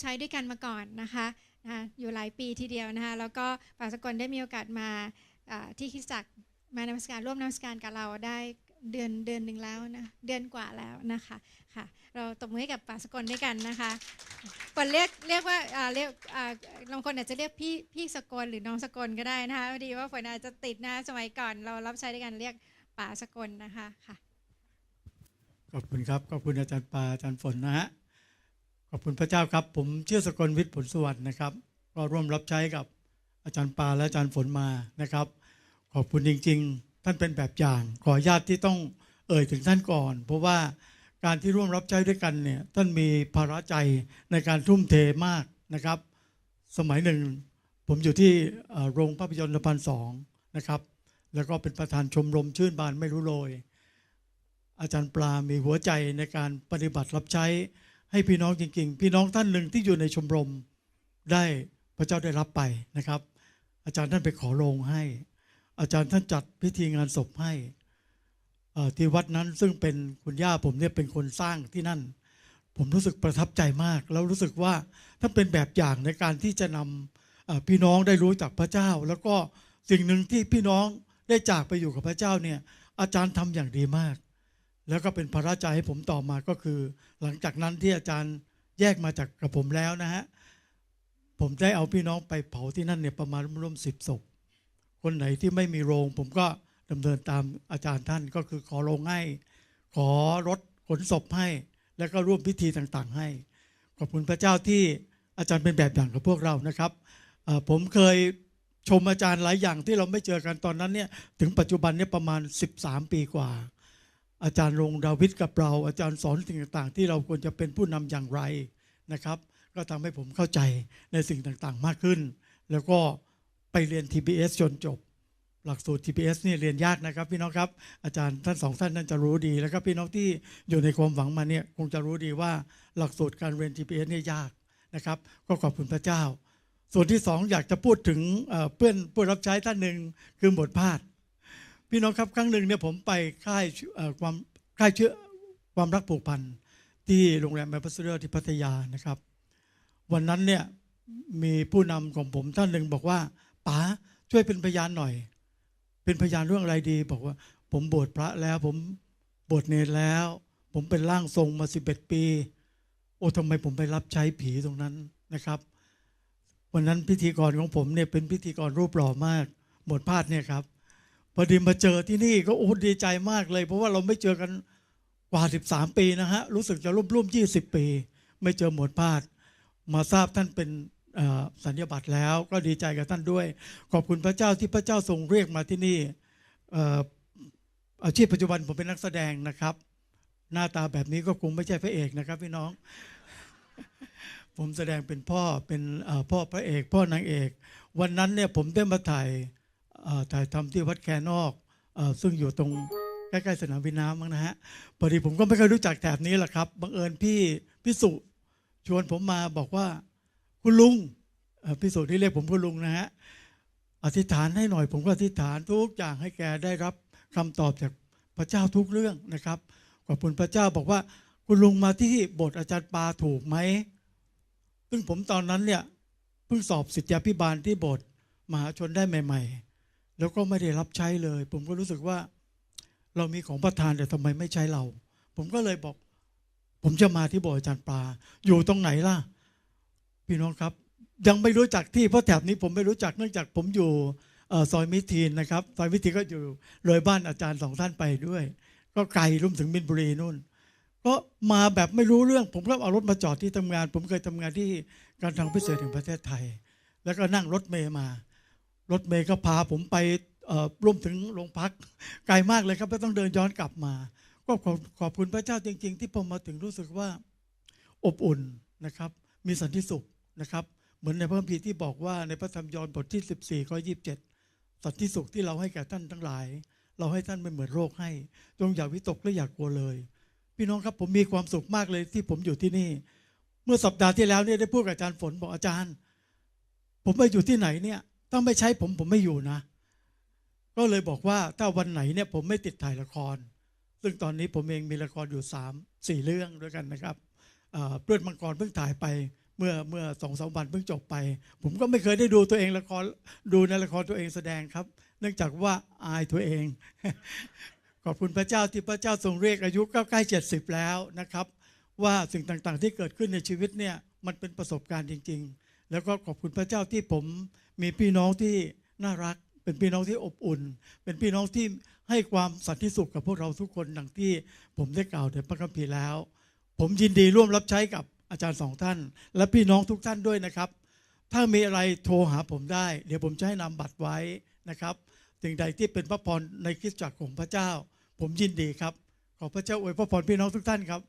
ใช้ด้วยกันมาก่อนนะคะนะคะอยู่หลายปีทีเดียวนะคะแล้วก็ป่าสกลได้มีโอกาสมาที่คริสตจักรมานมัสการร่วมนมัสการกับเราได้เดือนเดือนหนึ่งแล้วนะเดือนกว่าแล้วนะคะค่ะเราตบมือให้กับป่าสกลด้วยกันนะคะคนเรียกเรียกว่าเรียกอ่าบางคนอาจจะเรียกพี่พี่สกลหรือน้องสกลก็ได้นะคะพอดีว่าฝนอาจจะติดนะสมัยก่อนเรารับใช้ด้วยกันเรียกป่าสกลนะคะค่ะขอบคุณครับขอบคุณอาจารย์ปาอาจารย์ฝนนะฮะ ขอบคุณพระเจ้าครับ ผมเชื่อสกลวิทย์ผลสวัสดิ์นะครับ ก็ร่วมรับใช้กับอาจารย์ปาและอาจารย์ฝนมานะครับ ขอบคุณจริง ๆ ท่านเป็นแบบอย่าง ขอญาตที่ต้องเอ่ยถึงท่านก่อน เพราะว่าการที่ร่วมรับใช้ด้วยกันเนี่ยท่านมีภาระใจในการทุ่มเทมากนะครับ สมัยหนึ่ง ผมอยู่ที่โรงภาพยนตร์ละพันสองนะครับ แล้วก็เป็นประธานชมรมชื่นบานไม่รู้โรยอาจารย์ปลามีหัวใจในการปฏิบัติรับใช้ ให้พี่น้องจริง ๆ พี่น้องท่านหนึ่งที่อยู่ในชมรมได้พระเจ้าได้รับไปนะครับ อาจารย์ท่านไปขอโรงให้ อาจารย์ท่านจัดพิธีงานศพให้ที่วัดนั้นซึ่งเป็นคุณย่าผมเนี่ยเป็นคนสร้างที่นั่น ผมรู้สึกประทับใจมาก แล้วรู้สึกว่าท่านเป็นแบบอย่างในการที่จะนำพี่น้องได้รู้จักพระเจ้า แล้วก็สิ่งหนึ่งที่พี่น้องได้จากไปอยู่กับพระเจ้าเนี่ยอาจารย์ทำอย่างดีมาก แล้วก็เป็นภาระใจให้ผมต่อมาก็คือ หลังจากนั้นที่อาจารย์แยกมาจากกับผมแล้วนะฮะผมได้เอาพี่น้องไปเผาที่นั่นเนี่ยประมาณร่วมสิบศพคนไหนที่ไม่มีโรง ผมก็ดำเนินตามอาจารย์ท่านก็คือขอโรงให้ ขอรถขนศพให้ แล้วก็ร่วมพิธีต่างๆ ให้ ขอบคุณพระเจ้าที่อาจารย์เป็นแบบอย่างกับพวกเรานะครับผมเคยชมอาจารย์หลายอย่างที่เราไม่เจอกันตอนนั้นเนี่ยถึงปัจจุบันเนี่ยประมาณ 13 ปีกว่า อาจารย์ลงดาวิดกับเรา อาจารย์สอนสิ่งต่างๆ ที่เราควรจะเป็นผู้นำอย่างไรนะครับ ก็ทำให้ผมเข้าใจในสิ่งต่างๆมากขึ้น แล้วก็ไปเรียน TBS จนจบ หลักสูตร TBS นี่เรียนยากนะครับพี่น้องครับ อาจารย์ท่านสองท่านนั่นจะรู้ดี แล้วก็พี่น้องที่อยู่ในความหวังมาเนี่ยคงจะรู้ดีว่าหลักสูตรการเรียน TBS เนี่ยยากนะครับ ก็ขอบคุณพระเจ้า ส่วนที่สองอยากจะพูดถึงเอ่อเพื่อนผู้รับใช้ท่านหนึ่งคือหมดพาด พี่น้องครับครั้งหนึ่งเนี่ยผมไปค่ายความค่ายเชื่อความรักผูกพันที่โรงแรมแมปเซอร์ที่พัทยานะครับ วันนั้นเนี่ยมีผู้นำของผมท่านหนึ่งบอกว่าป๋าช่วยเป็นพยานหน่อย เป็นพยานเรื่องอะไรดี บอกว่า ผมบวชพระแล้ว ผมบวชเนรแล้ว ผมเป็นร่างทรงมาสิบเอ็ดปี โอ้ทำไมผมไปรับใช้ผีตรงนั้นนะครับ วันนั้นพิธีกรของผมเนี่ยเป็นพิธีกรรูปหล่อมากหมดพาดเนี่ยครับ พอดีมาเจอที่นี่ก็โอ้ดีใจมากเลย เพราะว่าเราไม่เจอกันกว่า 13 ปีนะฮะ รู้สึกจะร่วมร่วม20ปี ไม่เจอหมวดพาด มาทราบท่านเป็นสัญญาบัตรแล้วก็ดีใจกับท่านด้วย ขอบคุณพระเจ้าที่พระเจ้าทรงเรียกมาที่นี่เอาชีพปัจจุบันผมเป็นนักแสดงนะครับ หน้าตาแบบนี้ก็คงไม่ใช่พระเอกนะครับพี่น้อง ผมแสดงเป็นพ่อเป็นพ่อพระเอก พ่อนางเอก วันนั้นเนี่ยผมได้มาถ่าย ถ่ายทำที่วัดแคนอกอ่อซึ่งอยู่ตรงใกล้ๆสนามบินน้ำมั้งนะฮะพอดีผมก็ไม่เคยรู้จักแถบนี้แหละครับบังเอิญพี่พี่สุชวนผมมาบอกว่าคุณลุงอ่อพี่สุที่เรียกผมคุณลุงนะฮะอธิษฐานให้หน่อย ผมก็อธิษฐานทุกอย่างให้แกได้รับคำตอบจากพระเจ้าทุกเรื่องนะครับขอบคุณพระเจ้าบอกว่าคุณลุงมาที่บสถ์อาจารย์ปาถูกไหมซึ่งผมตอนนั้นเนี่ยเพิ่งสอบสิทธยาพิบาลที่บสถ์มหาชนได้ใหม่ ๆ แล้วก็ไม่ได้รับใช้เลย ผมก็รู้สึกว่า เรามีของประทานแต่ทำไมไม่ใช้เรา ผมก็เลยบอก ผมจะมาที่บสถ์อาจารย์ปลา อยู่ตรงไหนล่ะ พี่น้องครับ ยังไม่รู้จักที่เพราะแถบนี้ผมไม่รู้จักเนื่องจากผมอยู่ซอยมิตรทีนนะครับซอยมิทีนก็อยู่เลยบ้านอาจารย์สองท่านไปด้วย ก็ไกลรุ่มถึงมินบุรีนู่นก็มาแบบไม่รู้เรื่อง ผมก็เอารถมาจอดที่ทำงาน ผมเคยทำงานที่การทางพิเศษแห่งประเทศไทย แล้วก็นั่งรถเมย์มา รถเมย์ก็พาผมไปร่วมถึงโรงพักไกลมากเลยครับไม่ต้องเดินย้อนกลับมาก็ขอบขอบคุณพระเจ้าจริง ๆ ที่พอมาถึงรู้สึกว่าอบอุ่นนะครับ มีสันติสุขนะครับ เหมือนในพระคัมภีร์ที่บอกว่าในพระธรรมยอห์นบทที่ 14ข้อ27 สันติสุขที่เราให้แก่ท่านทั้งหลาย เราให้ท่านไม่เหมือนโรคให้ จงอย่าวิตกและอย่ากลัวเลย พี่น้องครับผมมีความสุขมากเลยที่ผมอยู่ที่นี่ เมื่อสัปดาห์ที่แล้วเนี่ยได้พูดกับอาจารย์ฝนบอกอาจารย์ ผมไปอยู่ที่ไหนเนี่ย ถ้าไม่ใช้ผมผมไม่อยู่นะ ก็เลยบอกว่าถ้าวันไหนเนี่ยผมไม่ติดถ่ายละคร ซึ่งตอนนี้ผมเองมีละครอยู่สามสี่เรื่องด้วยกันนะครับเอ่อเลือดมังกรเพิ่งถ่ายไปเมื่อเมื่อสองสามวันเพิ่งจบไป ผมก็ไม่เคยได้ดูตัวเองละครดูในละครตัวเองแสดงครับ เนื่องจากว่าอายตัวเอง ขอบคุณพระเจ้าที่พระเจ้าทรงเรียกอายุก็ใกล้เจ็ดสิบแล้วนะครับ ว่าสิ่งต่างๆ ที่เกิดขึ้นในชีวิตเนี่ยมันเป็นประสบการณ์จริง ๆ แล้วก็ขอบคุณพระเจ้าที่ผมมีพี่น้องที่น่ารัก เป็นพี่น้องที่อบอุ่น เป็นพี่น้องที่ให้ความสันติสุขกับพวกเราทุกคนดังที่ผมได้กล่าวในพระคัมภีร์แล้ว ผมยินดีร่วมรับใช้กับอาจารย์สองท่าน และพี่น้องทุกท่านด้วยนะครับ ถ้ามีอะไรโทรหาผมได้ เดี๋ยวผมจะให้นำบัตรไว้นะครับสิ่งใดที่เป็นพระพรในคริสตจักรของพระเจ้า ผมยินดีครับ ขอพระเจ้าอวยพระพรพี่น้องทุกท่านครับ